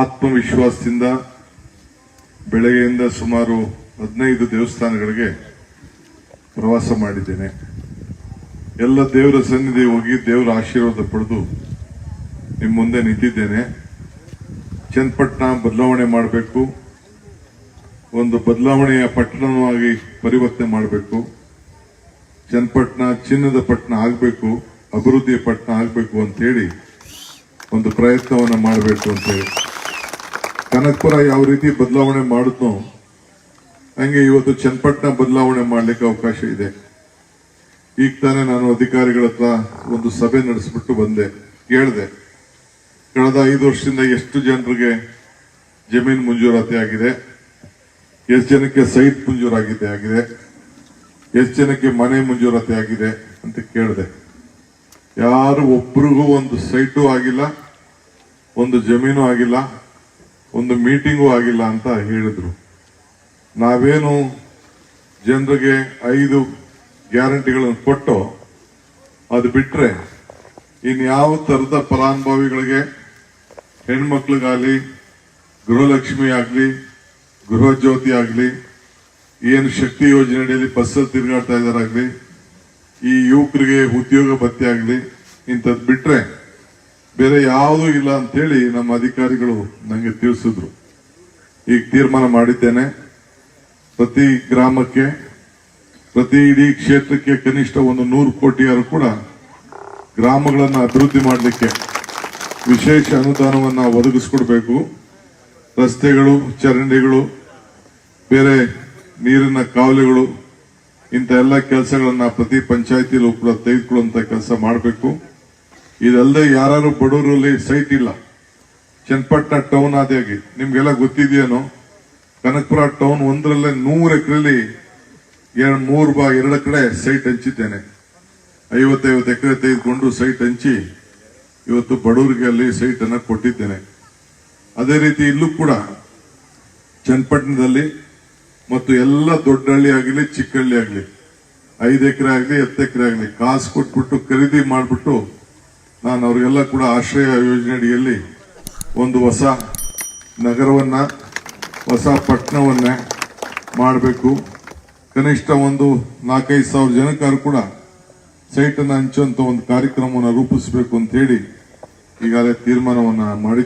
ಆತ್ಮವಿಶ್ವಾಸದಿಂದ ಬೆಳಗ್ಗೆಯಿಂದ ಸುಮಾರು ಹದಿನೈದು ದೇವಸ್ಥಾನಗಳಿಗೆ ಪ್ರವಾಸ ಮಾಡಿದ್ದೇನೆ. ಎಲ್ಲ ದೇವರ ಸನ್ನಿಧಿ ಹೋಗಿ ದೇವರ ಆಶೀರ್ವಾದ ಪಡೆದು ನಿಮ್ಮ ಮುಂದೆ ನಿಂತಿದ್ದೇನೆ. ಚನ್ನಪಟ್ಟಣ ಬದಲಾವಣೆ ಮಾಡಬೇಕು. ಒಂದು ಬದಲಾವಣೆಯ ಪಟ್ಟಣವಾಗಿ ಪರಿವರ್ತನೆ ಮಾಡಬೇಕು. ಚನ್ನಪಟ್ಟಣ ಚಿನ್ನದ ಪಟ್ಟಣ ಆಗಬೇಕು, ಅಭಿವೃದ್ಧಿಯ ಪಟ್ಟಣ ಆಗಬೇಕು ಅಂತೇಳಿ ಒಂದು ಪ್ರಯತ್ನವನ್ನು ಮಾಡಬೇಕು ಅಂತೇಳಿ. ಕನಕಪುರ ಯಾವ ರೀತಿ ಬದಲಾವಣೆ ಮಾಡಿದ್ನೋ ಹಂಗೆ ಇವತ್ತು ಚನ್ನಪಟ್ಟಣ ಬದಲಾವಣೆ ಮಾಡಲಿಕ್ಕೆ ಅವಕಾಶ ಇದೆ. ಈಗ ತಾನೇ ನಾನು ಅಧಿಕಾರಿಗಳ ಹತ್ರ ಒಂದು ಸಭೆ ನಡೆಸಿಬಿಟ್ಟು ಬಂದೆ ಕೇಳಿದೆ ಕಳೆದ ಐದು ವರ್ಷದಿಂದ ಎಷ್ಟು ಜನರಿಗೆ ಜಮೀನು ಮಂಜೂರಾತಿ ಆಗಿದೆ, ಎಷ್ಟು ಜನಕ್ಕೆ ಸೈಟ್ ಮಂಜೂರಾಗಿದೆ ಆಗಿದೆ, ಎಷ್ಟು ಜನಕ್ಕೆ ಮನೆ ಮಂಜೂರಾತಿ ಆಗಿದೆ ಅಂತ ಕೇಳಿದೆ. ಯಾರು ಒಬ್ರಿಗೂ ಒಂದು ಸೈಟು ಆಗಿಲ್ಲ, ಒಂದು ಜಮೀನು ಆಗಿಲ್ಲ. ಒಂದು ಮೀಟಿಂಗು ಆಗಿಲ್ಲ ಅಂತ ಹೇಳಿದ್ರು. ನಾವೇನು ಜನರಿಗೆ ಐದು ಗ್ಯಾರಂಟಿಗಳನ್ನು ಕೊಟ್ಟು ಅದು ಬಿಟ್ಟರೆ ಇನ್ಯಾವ ಥರದ ಫಲಾನುಭವಿಗಳಿಗೆ, ಹೆಣ್ಮಕ್ಳಿಗಾಗಲಿ, ಗೃಹಲಕ್ಷ್ಮಿ ಆಗಲಿ ಗೃಹ ಜ್ಯೋತಿ ಆಗಲಿ, ಏನು ಶಕ್ತಿ ಯೋಜನೆ ಅಡಿಯಲ್ಲಿ ಬಸ್ಸಲ್ಲಿ ತಿರುಗಾಡ್ತಾ ಇದ್ದಾರಾಗಲಿ, ಈ ಯುವಕರಿಗೆ ಉದ್ಯೋಗ ಭತ್ಯೆ ಆಗಲಿ ಇಂಥದ್ದು ಬಿಟ್ರೆ ಬೇರೆ ಯಾವುದೂ ಇಲ್ಲ ಅಂತೇಳಿ ನಮ್ಮ ಅಧಿಕಾರಿಗಳು ನನಗೆ ತಿಳಿಸಿದ್ರು. ಈಗ ತೀರ್ಮಾನ ಮಾಡಿದ್ದೇನೆ. ಪ್ರತಿ ಗ್ರಾಮಕ್ಕೆ, ಪ್ರತಿ ಇಡೀ ಕ್ಷೇತ್ರಕ್ಕೆ ಕನಿಷ್ಠ ಒಂದು ನೂರು ಕೋಟಿಯಾರು ಕೂಡ ಗ್ರಾಮಗಳನ್ನು ಅಭಿವೃದ್ಧಿ ಮಾಡಲಿಕ್ಕೆ ವಿಶೇಷ ಅನುದಾನವನ್ನು ಒದಗಿಸ್ಕೊಡ್ಬೇಕು. ರಸ್ತೆಗಳು, ಚರಂಡಿಗಳು, ಬೇರೆ ನೀರಿನ ಕಾವಲುಗಳು, ಇಂಥ ಎಲ್ಲ ಕೆಲಸಗಳನ್ನು ಪ್ರತಿ ಪಂಚಾಯಿತಿಯಲ್ಲೂ ಕೂಡ ತೆಗೆದುಕೊಳ್ಳುವಂಥ ಕೆಲಸ ಮಾಡಬೇಕು. ಇದಲ್ಲದೆ ಯಾರು ಬಡವರಲ್ಲಿ ಸೈಟ್ ಇಲ್ಲ ಚನ್ನಪಟ್ಟಣ ಟೌನ್ ಆದಾಗಿ. ನಿಮ್ಗೆಲ್ಲ ಗೊತ್ತಿದೆಯೇನೋ? ಕನಕಪುರ ಟೌನ್ ಒಂದರಲ್ಲೇ ನೂರು ಎಕರೆಲಿ ಎರಡು ಮೂರು ಬಾ ಎರಡು ಕಡೆ ಸೈಟ್ ಹಂಚಿದ್ದೇನೆ. ಐವತ್ತೈವತ್ತು ಎಕರೆ ತೆಗೆದುಕೊಂಡು ಸೈಟ್ ಹಂಚಿ ಇವತ್ತು ಬಡವರಿಗೆ ಅಲ್ಲಿ ಸೈಟ್ ಅನ್ನ ಕೊಟ್ಟಿದ್ದೇನೆ. ಅದೇ ರೀತಿ ಇಲ್ಲೂ ಕೂಡ ಚನ್ನಪಟ್ಟಣದಲ್ಲಿ ಮತ್ತು ಎಲ್ಲ ದೊಡ್ಡ ಹಳ್ಳಿ ಆಗಲಿ ಚಿಕ್ಕ ಹಳ್ಳಿ ಆಗಲಿ, ಐದು ಎಕರೆ ಆಗಲಿ, ಹತ್ತು ಎಕರೆ ಆಗಲಿ, ಕಾಸು ಕೊಟ್ಬಿಟ್ಟು ಖರೀದಿ ಮಾಡಿಬಿಟ್ಟು ನಾನು ಅವರಿಗೆಲ್ಲ ಕೂಡ ಆಶ್ರಯ ಯೋಜನೆಯಡಿಯಲ್ಲಿ ಒಂದು ಹೊಸ ನಗರವನ್ನ, ಹೊಸ ಪಟ್ಟಣವನ್ನ ಮಾಡಬೇಕು. ಕನಿಷ್ಠ ಒಂದು ನಾಲ್ಕೈದು ಸಾವಿರ ಜನಕ್ಕಾರು ಕೂಡ ಸೈಟನ್ನು ಹಂಚುವಂಥ ಒಂದು ಕಾರ್ಯಕ್ರಮವನ್ನು ರೂಪಿಸಬೇಕು ಅಂತ ಹೇಳಿ ಈಗಾಗಲೇ ತೀರ್ಮಾನವನ್ನು ಮಾಡಿ